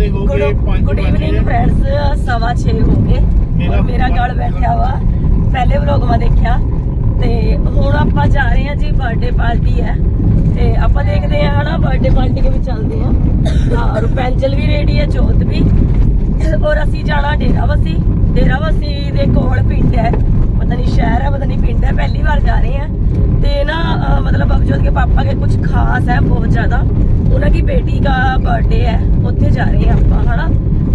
ਦੇ ਹੋ ਗਏ 5 ਗੁੱਡ ਇਵਨਿੰਗ ਫਰੈਂਡਸ ਸਵਾ 6 ਹੋ ਗਏ। ਔਰ ਮੇਰਾ ਗਲ ਬੈਠਿਆ ਵਾ। ਪਹਿਲੇ ਵਲੌਗ ਮਾ ਦੇਖਿਆ। ਤੇ ਹੁਣ ਆਪਾਂ ਜਾ ਰਹੇ ਹਾਂ ਜੀ ਬਰਥਡੇ ਪਾਰਟੀ ਹੈ। ਤੇ ਆਪਾਂ ਦੇਖਦੇ ਹਾਂ ਹਨਾ ਬਰਥਡੇ ਪਾਰਟੀ ਕੇ ਵੀ ਚੱਲਦੇ ਹਾਂ। ਔਰ ਪੈਂਚਲ ਵੀ ਰੈਡੀ ਹੈ ਜੋਤ ਵੀ। ਔਰ ਅਸੀਂ ਜਾਣਾ ਡੇਰਾਵਸੀ ਡੇਰਾਵਸੀ ਦੇ ਕੋਲ ਪਿੰਡ ਹੈ। ਪਤਾ ਨਹੀਂ ਸ਼ਹਿਰ ਹੈ ਪਤਾ ਨਹੀਂ ਪਿੰਡ ਹੈ। ਪਹਿਲੀ ਵਾਰ ਜਾ ਰਹੇ ਆ ਤੇ ਨਾ ਮਤਲਬ ਅਬਜੋਤ ਕੇ ਪਾਪਾ ਕੇ ਕੁਝ ਖਾਸ ਹੈ ਬਹੁਤ ਜ਼ਿਆਦਾ। ज्यादा उनकी बेटी का बर्थडे है ਉੱਥੇ ਜਾ ਰਹੇ ਹਾਂ ਆਪਾਂ ਹਨਾ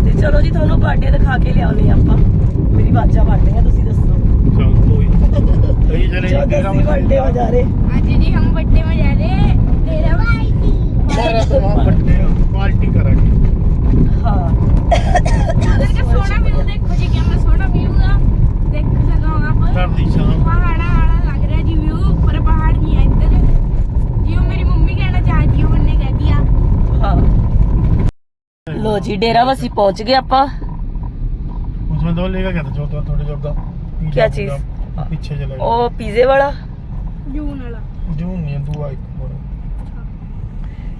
ਤੇ ਚਲੋ ਜੀ ਤੁਹਾਨੂੰ ਬਰਥਡੇ ਦਿਖਾ ਕੇ ਲਿਆਉਨੇ ਆਪਾਂ ਮੇਰੀ ਬਾਜਾ ਵੜਦੇ ਆ ਤੁਸੀਂ ਦੱਸੋ ਚਲ ਕੋਈ ਸਹੀ ਚਲੇ ਜੋ ਦੱਸੀ ਬਰਥਡੇ ਹੋ ਜਾ ਰਹੇ आज जी हम बर्थडे में जा रहे हैं तेरा भाई ਸਾਰਾ ਲੋ ਜੀ ਡੇਰਾ ਵਸੀ ਪਹੁੰਚ ਗਏ ਆਪਾਂ। उसमें दो लेगा क्या था जो तो थोड़ी जोब का क्या चीज़? ਉਹ ਪੀਜ਼ੇ ਵਾਲਾ? ਜੂਨ ਵਾਲਾ। जून नहीं है दुआ एक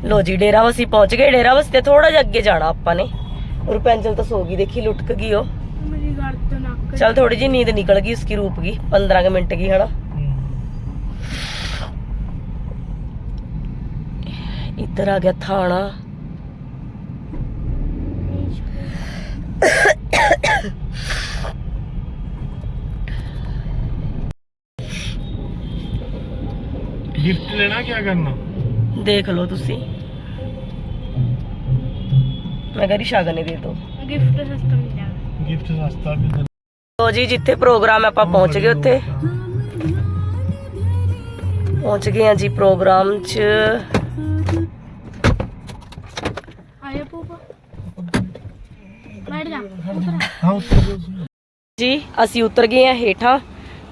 ਲੋ ਜੀ ਡੇਰਾ ਵਸੀ ਪਹੁੰਚ ਗਏ। ਡੇਰਾ ਵਸੀ ਥੋੜਾ ਜਿਹਾ ਅੱਗੇ ਜਾਣਾ ਆਪਾਂ ਨੇ। ਔਰ ਪੈਂਚਲ ਤਾਂ ਸੋ ਗਈ ਦੇਖੀ ਲੁਟਕ ਗਈ ਉਹ। ਮੇਰੀ ਚਲ ਥੋੜੀ ਜੀ ਨੀਂਦ ਨਿਕਲ ਗਈ ਉਸकी ਰੂਪ ਗਈ 15 ਮਿੰਟ ਕੀ ਹਨਾ? ਇੱਧਰ ਆ ਗਿਆ ਥਾਣਾ। गिफ्ट लेना क्या करना ਦੇਖ ਲਓ ਤੁਸੀਂ ਮੈਂ ਕਹਿੰਦੀ ਸ਼ਗਨ ਹੀ ਦੇ ਦੋ गिफ्ट सस्ता मिल जाएगा गिफ्ट सस्ता भी दे ਲੋ ਜੀ ਜਿੱਥੇ ਪ੍ਰੋਗਰਾਮ ਹੈ ਆਪਾਂ ਪਹੁੰਚ ਗਏ ਉੱਥੇ ਪਹੁੰਚ ਗਏ ਆ ਜੀ ਪ੍ਰੋਗਰਾਮ 'ਚ आया पापा बैठ जा उतर हाँ उसको ਜੀ ਅਸੀਂ ਉਤਰ ਗਏ ਆ ਹੇਠਾਂ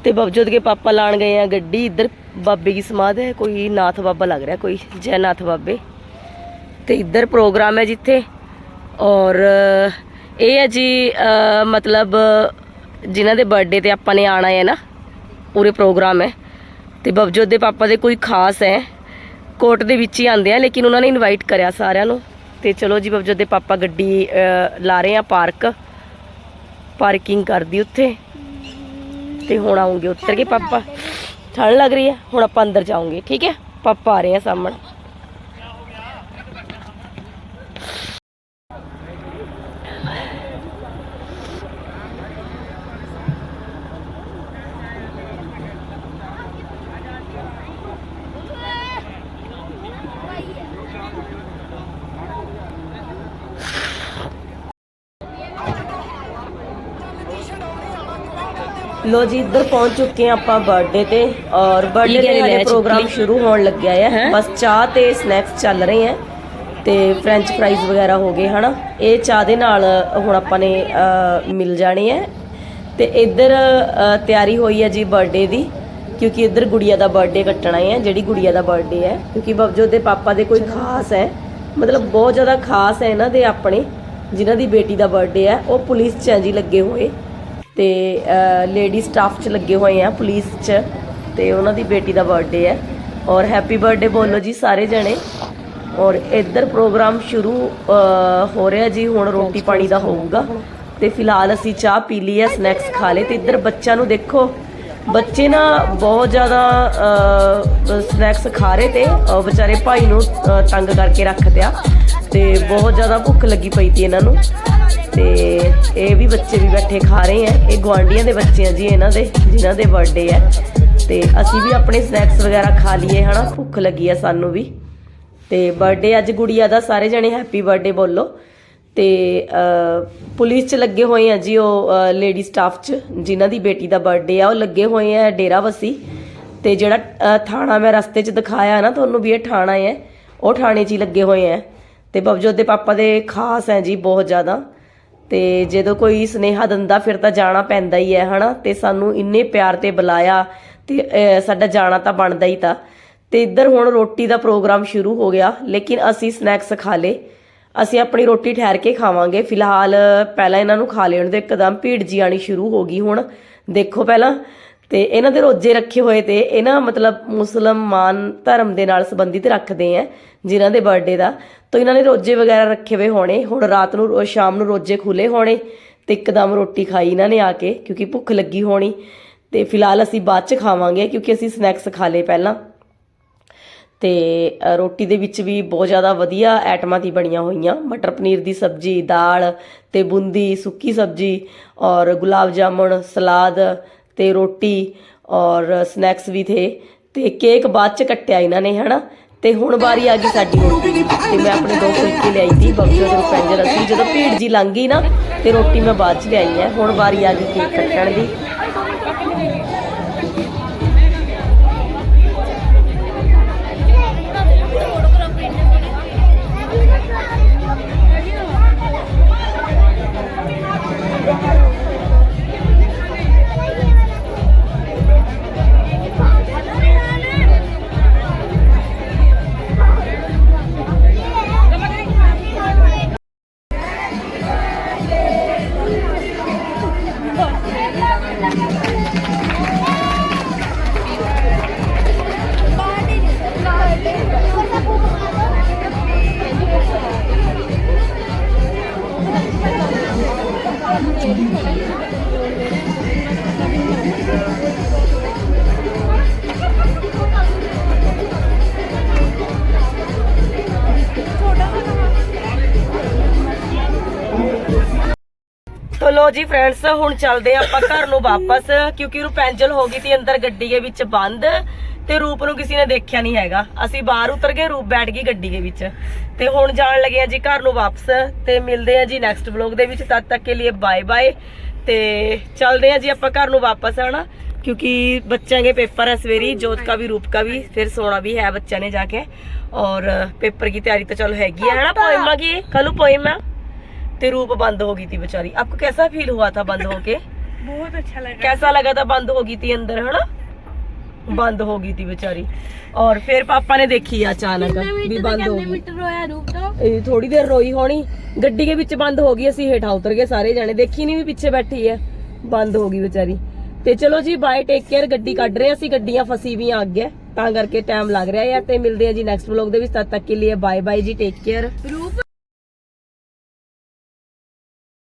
ਤੇ ਬਬਜੋਤ ਕੇ ਪਾਪਾ ਲਾਣ ਗਏ ਆ ਗੱਡੀ, ਇੱਧਰ ਬਾਬੇ ਦੀ ਸਮਾਧ ਹੈ, ਕੋਈ ਨਾਥ ਬਾਬਾ ਲੱਗ ਰਿਹਾ, ਕੋਈ ਜੈਨਾਥ ਬਾਬੇ। ਤੇ ਇੱਧਰ ਪ੍ਰੋਗਰਾਮ ਹੈ ਜਿੱਥੇ, ਔਰ ਇਹ ਹੈ ਜੀ ਮਤਲਬ ਜਿਨ੍ਹਾਂ ਦੇ ਬਰਥਡੇ ਤੇ ਆਪਾਂ ਨੇ ਆਣਾ ਹੈ ਨਾ, ਪੂਰੇ ਪ੍ਰੋਗਰਾਮ ਹੈ। ਤੇ ਬਬਜੋਤ ਦੇ ਪਾਪਾ ਦੇ ਕੋਈ ਖਾਸ ਹੈ ਕੋਰਟ ਦੇ ਵਿੱਚ ਹੀ ਆਂਦੇ ਆ, ਲੇਕਿਨ ਉਹਨਾਂ ਨੇ ਇਨਵਾਈਟ ਕਰਿਆ ਸਾਰਿਆਂ ਨੂੰ। ਤੇ ਚਲੋ ਜੀ, ਬਬਜੋਤ ਦੇ ਪਾਪਾ ਗੱਡੀ ਲਾ ਰਹੇ ਆ ਪਾਰਕ ਪਾਰਕਿੰਗ ਕਰਦੀ ਉੱਥੇ। ਤੇ ਹੁਣ ਆਉਂਗੇ ਉੱਤਰ ਕੇ, ਪਾਪਾ। ਠੰਡ ਲੱਗ ਰਹੀ ਹੈ, ਹੁਣ ਆਪਾਂ ਅੰਦਰ ਜਾਵਾਂਗੇ, ਠੀਕ ਹੈ? ਪਾਪਾ ਆ ਰਹੇ ਆ ਸਾਹਮਣੇ। ਲੋ ਜੀ ਇੱਧਰ ਪਹੁੰਚ ਚੁੱਕੇ ਹਾਂ ਆਪਾਂ ਬਰਥਡੇ ਤੇ ਔਰ ਬਰਥਡੇ ਦੇ ਹਲੇ ਪ੍ਰੋਗਰਾਮ ਸ਼ੁਰੂ ਹੋਣ ਲੱਗਿਆ ਹੈ? ਬਸ ਚਾਹ ਤੇ ਸਨੈਕਸ ਚੱਲ ਰਹੇ ਹੈ ਤੇ ਫ੍ਰੈਂਚ ਫਰਾਈਜ਼ ਵਗੈਰਾ ਹੋ ਗਏ ਹਨਾ? ਇਹ ਚਾਹ ਦੇ ਨਾਲ ਹੁਣ ਆਪਾਂ ਨੇ ਮਿਲ ਜਾਣੇ ਹੈ ਤੇ ਇੱਧਰ ਤਿਆਰੀ ਹੋਈ ਹੈ ਜੀ ਬਰਥਡੇ ਦੀ ਕਿਉਂਕਿ ਇੱਧਰ ਗੁੜੀਆ ਦਾ ਬਰਥਡੇ ਕੱਟਣਾ ਹੈ ਜਿਹੜੀ ਗੁੜੀਆ ਦਾ ਬਰਥਡੇ ਹੈ ਕਿਉਂਕਿ ਬਬਜੋਤ ਦੇ ਪਾਪਾ ਦੇ ਕੋਈ ਖਾਸ ਹੈ ਮਤਲਬ ਬਹੁਤ ਜ਼ਿਆਦਾ ਖਾਸ ਹੈ ਇਹਨਾਂ ਦੇ ਆਪਣੇ ਜਿਨ੍ਹਾਂ ਦੀ ਬੇਟੀ ਦਾ ਬਰਥਡੇ ਹੈ ਉਹ ਪੁਲਿਸ ਚ ਜੀ ਲੱਗੇ ਹੋਏ। ਤੇ ਲੇਡੀ ਸਟਾਫ ਚ ਲੱਗੇ ਹੋਏ ਆ, ਪੁਲਿਸ ਚ, ਤੇ ਉਹਨਾਂ ਦੀ ਬੇਟੀ ਦਾ ਬਰਥਡੇ ਹੈ। ਔਰ ਹੈਪੀ ਬਰਥਡੇ ਬੋਲੋ ਜੀ ਸਾਰੇ ਜਣੇ। ਔਰ ਇੱਧਰ ਪ੍ਰੋਗਰਾਮ ਸ਼ੁਰੂ ਹੋ ਰਿਹਾ ਜੀ, ਹੁਣ ਰੋਟੀ ਪਾਣੀ ਦਾ ਹੋਊਗਾ। ਤੇ ਫਿਲਹਾਲ ਅਸੀਂ ਚਾਹ ਪੀ ਲਈ ਹੈ ਸਨੈਕਸ ਖਾ ਲਏ। ਤੇ ਇੱਧਰ ਬੱਚਿਆਂ ਨੂੰ ਦੇਖੋ, ਬੱਚੇ ਨਾ ਬਹੁਤ ਜ਼ਿਆਦਾ ਸਨੈਕਸ ਖਾ ਰਹੇ ਤੇ ਵਿਚਾਰੇ ਭਾਈ ਨੂੰ ਤੰਗ ਕਰਕੇ ਰੱਖ ਰੱਖਦਿਆ ਤੇ ਬਹੁਤ ਜ਼ਿਆਦਾ ਭੁੱਖ ਲੱਗੀ ਪਈ ਤੀ ਇਹਨਾਂ ਨੂੰ। ਤੇ ਇਹ ਵੀ ਬੱਚੇ ਵੀ ਬੈਠੇ ਖਾ ਰਹੇ ਆ। ਇਹ ਗਵਾਂਡੀਆਂ ਦੇ ਬੱਚੇ ਆ ਜੀ, ਇਹਨਾਂ ਦੇ, ਜਿਨ੍ਹਾਂ ਦੇ ਬਰਥਡੇ ਹੈ ਤੇ ਅਸੀਂ ਵੀ ਆਪਣੇ ਸਨੈਕਸ ਵਗੈਰਾ ਖਾ ਲਈਏ, ਹਨਾ? ਭੁੱਖ ਲੱਗੀ ਆ ਸਾਨੂੰ ਵੀ। ਤੇ ਬਰਥਡੇ ਅੱਜ ਗੁੜੀਆ ਦਾ, ਸਾਰੇ ਜਣੇ ਹੈਪੀ ਬਰਥਡੇ ਬੋਲੋ। ਤੇ ਪੁਲਿਸ ਚ ਲੱਗੇ ਹੋਏ ਆ ਜੀ ਉਹ ਲੇਡੀ ਸਟਾਫ ਚ, ਜਿਨ੍ਹਾਂ ਦੀ ਬੇਟੀ ਦਾ ਬਰਥਡੇ ਆ, ਉਹ ਲੱਗੇ ਹੋਏ ਆ ਡੇਰਾਵਸੀ ਤੇ ਜਿਹੜਾ ਥਾਣਾ ਮੈਂ ਰਸਤੇ ਚ ਦਿਖਾਇਆ ਨਾ, ਤੁਹਾਨੂੰ ਵੀ ਇਹ ਥਾਣਾ ਹੈ ਉਹ ਥਾਣੇ 'ਚ ਹੀ ਲੱਗੇ ਹੋਏ ਆ। ਤੇ ਬਬਜੋਤ ਦੇ ਪਾਪਾ ਦੇ ਖਾਸ ਹੈ ਜੀ, ਬਹੁਤ ਜ਼ਿਆਦਾ। ਤੇ ਜਦੋਂ ਕੋਈ ਸਨੇਹਾ ਦਿੰਦਾ, ਫਿਰ ਤਾਂ ਜਾਣਾ ਪੈਂਦਾ ਹੀ ਹੈ, ਹਨਾ? ਤੇ ਸਾਨੂੰ ਇੰਨੇ ਪਿਆਰ ਤੇ ਬੁਲਾਇਆ ਤੇ ਸਾਡਾ ਜਾਣਾ ਤਾਂ ਬਣਦਾ ਹੀ ਤਾਂ। ਤੇ ਇੱਧਰ ਹੁਣ ਰੋਟੀ ਦਾ ਪ੍ਰੋਗਰਾਮ ਸ਼ੁਰੂ ਹੋ ਗਿਆ, ਲੇਕਿਨ ਅਸੀਂ ਸਨੈਕਸ ਖਾ ਲੇ ਅਸੀਂ ਆਪਣੀ ਰੋਟੀ ਠਹਿਰ ਕੇ ਖਾਵਾਂਗੇ। ਫਿਲਹਾਲ ਪਹਿਲਾਂ ਇਹਨਾਂ ਨੂੰ ਖਾ ਲੈਣ ਦੇ ਇੱਕਦਮ ਭੀੜ ਜੀ ਆਣੀ ਸ਼ੁਰੂ ਹੋ ਗਈ ਹੁਣ। ਦੇਖੋ ਪਹਿਲਾਂ ਤੇ ਇਹਨਾਂ ਦੇ ਰੋਜੇ ਰੱਖੇ ਹੋਏ ਤੇ ਇਹਨਾਂ ਮਤਲਬ ਮੁਸਲਮਾਨ ਧਰਮ ਦੇ ਨਾਲ ਸੰਬੰਧਿਤ ਰੱਖਦੇ ਆ ਜਿਨ੍ਹਾਂ ਦੇ ਬਰਥਡੇ ਦਾ। ਤਾਂ ਇਹਨਾਂ ਨੇ ਰੋਜੇ ਵਗੈਰਾ ਰੱਖੇ ਹੋਏ ਹੋਣੇ। ਹੁਣ ਰਾਤ ਨੂੰ ਸ਼ਾਮ ਨੂੰ ਰੋਜੇ ਖੁੱਲੇ ਹੋਣੇ ਤੇ ਇੱਕਦਮ ਰੋਟੀ ਖਾਈ ਇਹਨਾਂ ਨੇ ਆ ਕੇ ਕਿਉਂਕਿ ਭੁੱਖ ਲੱਗੀ ਹੋਣੀ। ਤੇ ਫਿਲਹਾਲ ਅਸੀਂ ਬਾਅਦ ਚ ਖਾਵਾਂਗੇ ਕਿਉਂਕਿ ਅਸੀਂ ਸਨੈਕਸ ਖਾ ਲਏ ਪਹਿਲਾਂ। ਤੇ ਰੋਟੀ ਦੇ ਵਿੱਚ ਵੀ ਬਹੁਤ ਜ਼ਿਆਦਾ ਵਧੀਆ ਆਈਟਮਾਂ ਦੀ ਬਣੀਆਂ ਹੋਈਆਂ। ਮਟਰ ਪਨੀਰ ਦੀ ਸਬਜ਼ੀ, ਦਾਲ ਤੇ ਬੂੰਦੀ, ਸੁੱਕੀ ਸਬਜ਼ੀ ਔਰ ਗੁਲਾਬ ਜਾਮੁਨ, ਸਲਾਦ ਤੇ ਰੋਟੀ ਔਰ ਸਨੈਕਸ ਵੀ ਥੇ, ਤੇ ਕੇਕ ਬਾਅਦ ਚ ਕੱਟਿਆ ਇਹਨਾਂ ਨੇ, ਹਨਾ? ਤੇ ਹੁਣ ਵਾਰੀ ਆ ਗਈ ਸਾਡੀ ਰੋਟੀ। ਦੀ ਤੇ ਮੈਂ ਆਪਣੇ ਦੋ ਫੁਲਕੇ ਲਿਆਈ ਸੀ ਬਬਜੋ ਦੇ ਪੈਂਜਰ ਅਸੀਂ ਜਦੋਂ ਭੀੜ ਜੀ ਲੰਘ ਗਈ ਨਾ, ਤੇ ਰੋਟੀ ਮੈਂ ਬਾਅਦ ਚ ਲਿਆਈ ਹੈ ਹੁਣ ਵਾਰੀ ਆ ਗਈ ਕੇਕ ਕੱਟਣ ਦੀ। ਜੀ ਫਰੈਂਡਸ ਹੁਣ ਚੱਲਦੇ ਹਾਂ ਆਪਾਂ ਘਰ ਨੂੰ ਵਾਪਸ ਕਿਉਂਕਿ ਰੁਪੈਂਜਲ ਹੋ ਗਈ ਸੀ ਅੰਦਰ ਗੱਡੀ ਦੇ ਵਿੱਚ ਬੰਦ ਤੇ ਰੂਪ ਨੂੰ ਕਿਸੇ ਨੇ ਦੇਖਿਆ ਨਹੀਂ ਹੈਗਾ ਅਸੀਂ ਬਾਹਰ ਉਤਰ ਗਏ ਰੂਪ ਬੈਠ ਗਈ ਗੱਡੀ ਦੇ ਵਿੱਚ ਤੇ ਹੁਣ ਜਾਣ ਲੱਗੇ ਆ ਜੀ ਘਰ ਨੂੰ ਵਾਪਸ ਤੇ ਮਿਲਦੇ ਆ ਜੀ ਨੈਕਸਟ ਵਲੌਗ ਦੇ ਵਿੱਚ ਤਦ ਤੱਕ ਕੇ ਲਈ ਬਾਏ ਬਾਏ ਤੇ ਚੱਲਦੇ ਆ ਜੀ ਆਪਾਂ ਘਰ ਨੂੰ ਵਾਪਸ ਆਣਾ क्योंकि बच्चों के पेपर है सवेरी जोत का भी रूप का भी फिर सोना भी है बच्चा ने जाके और पेपर की तैयारी तो चलो हैगी है ना पोइमा की कल पोइम है ते रूप बंद हो गई थी बेचारी आपको कैसा फील हुआ था बंद होके बहुत अच्छा लगा कैसा लगा था बंद हो गई थी अंदर है ना बंद हो गई थी बेचारी और फिर पापा ने देखी अचानक भी बंद हो गई मीटर रोया रूप तो ਇਹ ਥੋੜੀ ਦੇਰ ਰੋਈ ਹੋਣੀ ਗੱਡੀ ਦੇ ਵਿੱਚ ਬੰਦ ਹੋ ਗਈ ਅਸੀਂ ਹੇਠਾਂ ਉਤਰ ਗਏ ਸਾਰੇ ਜਾਣੇ ਦੇਖੀ ਨਹੀਂ ਵੀ ਪਿੱਛੇ ਬੈਠੀ ਹੈ ਬੰਦ ਹੋ ਗਈ ਵਿਚਾਰੀ ਤੇ ਚਲੋ ਜੀ ਬਾਏ ਟੇਕ ਕੇਅਰ ਗੱਡੀ ਕੱਢ ਰਹੇ ਹਾਂ ਅਸੀਂ ਗੱਡੀਆਂ ਫਸੀ ਵੀ ਅੱਗੇ ਤਾਂ ਕਰਕੇ ਟਾਈਮ ਲੱਗ ਰਿਹਾ ਹੈ ਤੇ ਮਿਲਦੇ ਆ ਜੀ ਨੈਕਸਟ ਵਲੌਗ ਦੇ ਵਿੱਚ ਤਦ ਤੱਕ ਕੇ ਲਈ ਬਾਏ ਬਾਏ ਜੀ ਟੇਕ ਕੇਅਰ रूप